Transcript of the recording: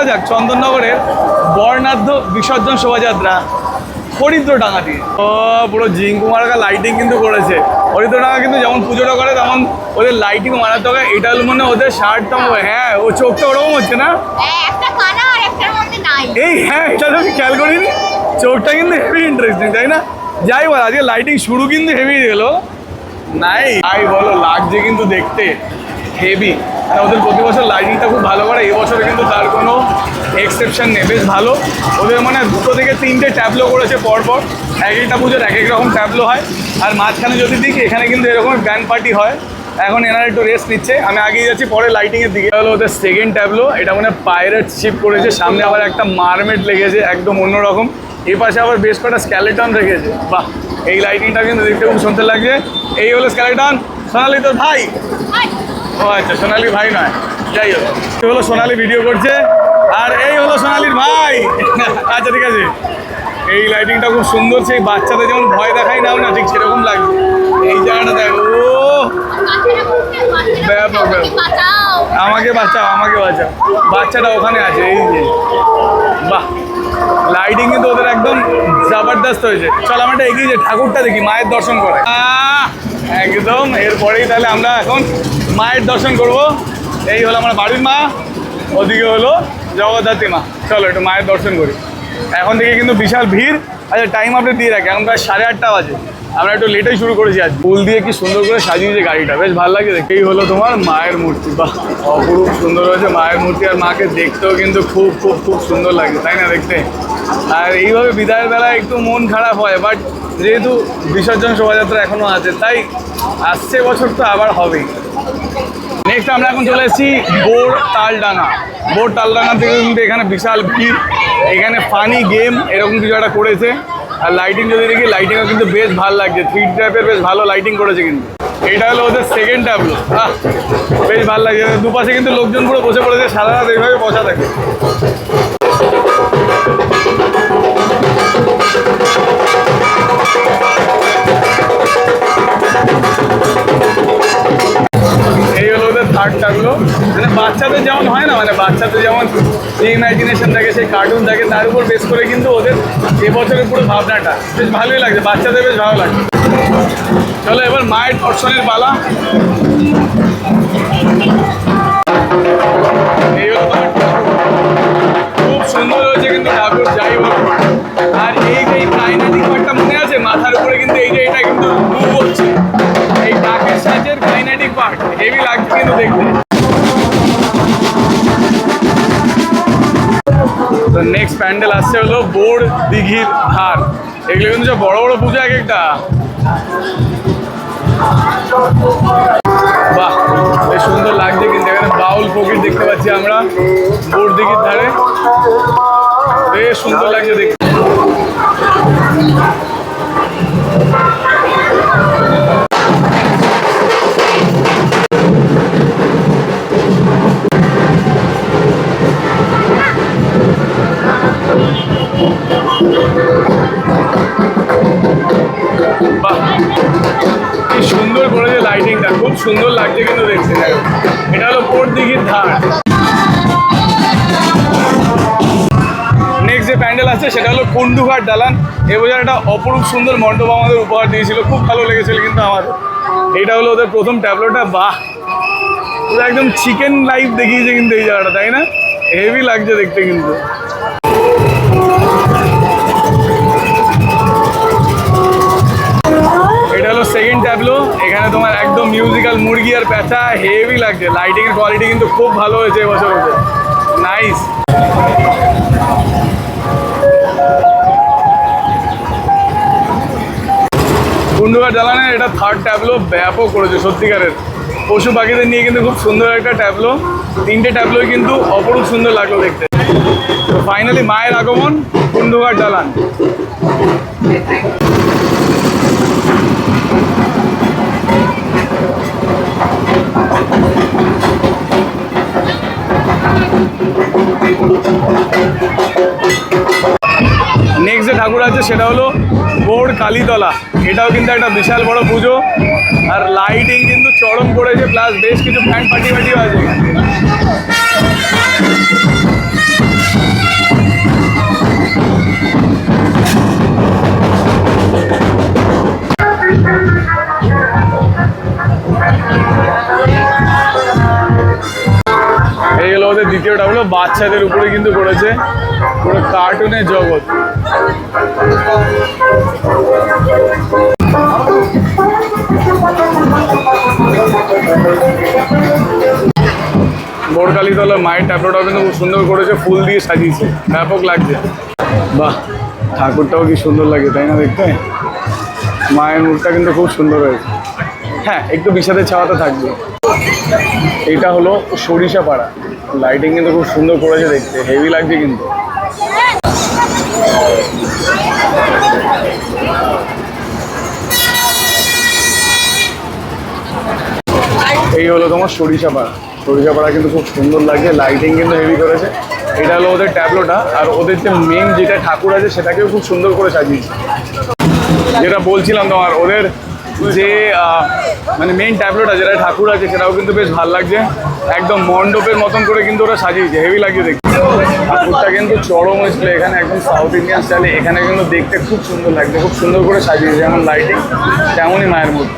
করা যাক চন্দননগরের বর্ণাঢ্য বিসর্জন শোভাযাত্রা হরিদ্রডাঙ্গা দিয়ে ও পুরো জিঙ্কু মার্কা লাইটিং কিন্তু করেছে। হরিদ্রডাঙ্গা কিন্তু যেমন পুজোটা করে তেমন ওদের লাইটিং মারাতে হবে এটা হলো মানে ওদের শার্টটা হ্যাঁ ও চোখটা ওরকম হচ্ছে না? হ্যাঁ, এই হ্যাঁ এটা তো আমি খেয়াল করিনি। চোখটা কিন্তু হেভি ইন্টারেস্টিং তাই না? যাই বল আজকে লাইটিং শুরু কিন্তু হেভি গেলো। নাই তাই বলো লাগছে কিন্তু দেখতে। হেভি ওদের প্রতি বছর লাইটিংটা খুব ভালো করে। এই বছর কিন্তু তার কোনো এক্সেপশন নেই। বেশ ভালো। ওদের মানে দুটো থেকে তিনটে ট্যাবলো করেছে পরপর। এক একটা পুজোর এক এক রকম ট্যাবলো হয়। আর মাঝখানে যদি দেখি, এখানে কিন্তু এরকম ব্যান্ড পার্টি হয়। এখন এনারা একটু রেস্ট নিচ্ছে। আমি আগিয়ে যাচ্ছি পরে লাইটিংয়ের দিকে। হলো ওদের সেকেন্ড ট্যাবলো এটা মানে পাইরেট শিপ করেছে। সামনে আবার একটা মারমেট লেগেছে, একদম অন্যরকম। এই পাশে আবার বেশ কটা স্ক্যালেটন রেখেছে। বাহ! এই লাইটিংটা কিন্তু দেখতে খুব সুন্দর লাগছে। এই হলো স্ক্যালেটন সোনালি তোর ভাই। ও আচ্ছা সোনালি ভাই নয়। যাই হোক হলো সোনালি ভিডিও করছে, আর এই হলো সোনালির ভাই। আচ্ছা ঠিক আছে। এই লাইটিংটা খুব সুন্দর, সেই বাচ্চাদের যেমন ভয় দেখাই নাও না, ঠিক সেরকম লাগছে এই জায়গাটা দেখ, ও! ব্যাপক। আমাকে বাঁচাও আমাকে বাঁচাও। বাচ্চাটা ওখানে আছে, এই যে। বাহ! লাইটিং কিন্তু ওদের একদম জবরদস্ত হয়েছে। চল, আমরা এগিয়ে যাই, ঠাকুরটা দেখি, মায়ের দর্শন করে। একদম, এরপরেই তাহলে আমরা এখন মায়ের দর্শন করব। এই হলো আমার বাড়ির মা, ওদিকে হলো জগদ্ধাত্রী মা। চলো একটু মায়ের দর্শন করি। এখন থেকে কিন্তু বিশাল ভিড়। আচ্ছা টাইম আপনি দিয়ে রাখি। এখন প্রায় সাড়ে আটটা বাজে। আমরা একটু লেটেই শুরু করেছি আজ। ফুল দিয়ে কি সুন্দর করে সাজিয়েছে গাড়িটা। বেশ ভালো লাগে দেখেই হলো তোমার মায়ের মূর্তি। বাহ, অপরূপ সুন্দর হয়েছে মায়ের মূর্তি। আর মাকে দেখতেও কিন্তু খুব খুব খুব সুন্দর লাগে, তাই না দেখতে? আর এইভাবে বিদায়ের বেলায় একটু মন খারাপ হয় বাট যেহেতু বিসর্জন শোভাযাত্রা এখনও আছে, তাই আসছে বছর তো আবার হবেই। নেক্সট আমরা এখন চলে এসেছি বোর তালডাঙ্গা। বোর তালডাঙ্গা থেকে কিন্তু এখানে বিশাল ভিড়। এখানে ফানি গেম এরকম কিছু একটা করেছে। আর লাইটিং যদি দেখি লাইটিংও কিন্তু বেশ ভালো লাগছে। থ্রি টাইপের বেশ ভালো লাইটিং করেছে কিন্তু। এটা হলো ওদের সেকেন্ড ট্যাবলো বেশ ভালো লাগছে। দুপাশে কিন্তু লোকজন পুরো বসে পড়েছে। সারা রাত এইভাবে বসা থাকে। হলো থাকল মানে বাচ্চাদের যেমন হয় না মানে বাচ্চাদের যেমন যে ইমাজিনেশন থাকে, সেই কার্টুন থাকে, তার উপর বেস করে কিন্তু ওদের এবছরের পুরো ভাবনাটা। বেশ ভালোই লাগছে, বাচ্চাদের বেশ ভালো লাগছে। চলো এবার মায়ের দর্শনের পালা। দেখতে তো নেক্সট প্যান্ডেল আসছে হলো বোর্ড দিঘির ধার এগুলো কিন্তু সব বড় বড় পুজো এক একটা। বাহ, বেশ সুন্দর লাগছে কিন্তু এখানে বাউল ফকির দেখতে পাচ্ছি আমরা বোর্ড দিঘির ধারে। বেশ সুন্দর লাগছে দেখতে। কি সুন্দর করেছে লাইটিংটা খুব সুন্দর লাগছে কিন্তু দেখতে, দেখো। এটা হলো কোট দিঘির ধার। নেক্সট যে প্যান্ডেল আছে, সেটা হলো কুন্ডুঘাট দালান। এবছর একটা অপরূপ সুন্দর মণ্ডপ আমাদের উপহার দিয়েছিল। খুব ভালো লেগেছিল কিন্তু আমার। এটা হলো ওদের প্রথম ট্যাবলোটা বাহ! পুরো একদম চিকেন লাইফ দেখিয়েছে কিন্তু এই জায়গাটা, তাই না? হেভি লাগছে দেখতে কিন্তু। সেকেন্ড ট্যাবলো এখানে তোমার একদম মিউজিক্যাল মুরগি আর প্যাঁচা হেভি লাগছে। লাইটিং এর কোয়ালিটি কিন্তু খুব ভালো হয়েছে এবছর ওদের নাইস কুন্ডুঘাট জ্বালানের এটা থার্ড ট্যাবলো ব্যাপক করেছে, সত্যিকারের। পশু পাখিদের নিয়ে কিন্তু খুব সুন্দর একটা ট্যাবলো তিনটে ট্যাবলোই কিন্তু অপরূপ সুন্দর লাগল দেখতে। ফাইনালি মায়ের আগমন কুন্ডুঘাট দালান ঠাকুর আছে, সেটা হলো বোর কালীতলা। এটাও কিন্তু একটা বিশাল বড় পুজো। আর লাইটিং কিন্তু চরম করেছে প্লাস বেশ কিছু ফ্যান পার্টি পার্টিও আছে। বাচ্চাদের উপরে কিন্তু করেছে পুরো কার্টুনের জগৎ। বোরকালিতলা মায়ের ট্যাপলোটাও কিন্তু খুব সুন্দর করেছে, ফুল দিয়ে সাজিয়েছে। ব্যাপক লাগছে। বাহ, ঠাকুরটাও কি সুন্দর লাগে, তাই না দেখতে? মায়ের মুখটা কিন্তু খুব সুন্দর হয়েছে। হ্যাঁ একটু বিষাদের ছাওয়াতে থাকবে। এটা হলো সরিষা পাড়া লাইটিং কিন্তু খুব সুন্দর করেছে দেখতে হেভি লাগছে কিন্তু। এই হলো তোমার সরিষা পাড়া সরিষা পাড়া কিন্তু খুব সুন্দর লাগছে লাইটিং কিন্তু হেভি করেছে। এটা হলো ওদের ট্যাবলোটা আর ওদের যে মেন যেটা ঠাকুর আছে, সেটাকেও খুব সুন্দর করে সাজিয়েছে। যেটা বলছিলাম তোমার, ওদের যে মানে মেইন ট্যাবলেট যেটা ঠাকুর আছে, সেটাও কিন্তু বেশ ভালো লাগছে। একদম মণ্ডপের মতন করে কিন্তু ওরা সাজিয়েছে হেভি লাগছে দেখতে। ঠাকুরটা কিন্তু চরম হয়েছিল এখানে একদম সাউথ ইন্ডিয়ান স্টাইলে এখানে কিন্তু দেখতে খুব সুন্দর লাগছে, খুব সুন্দর করে সাজিয়েছে, যেমন লাইটিং তেমনই মায়ের মূর্তি।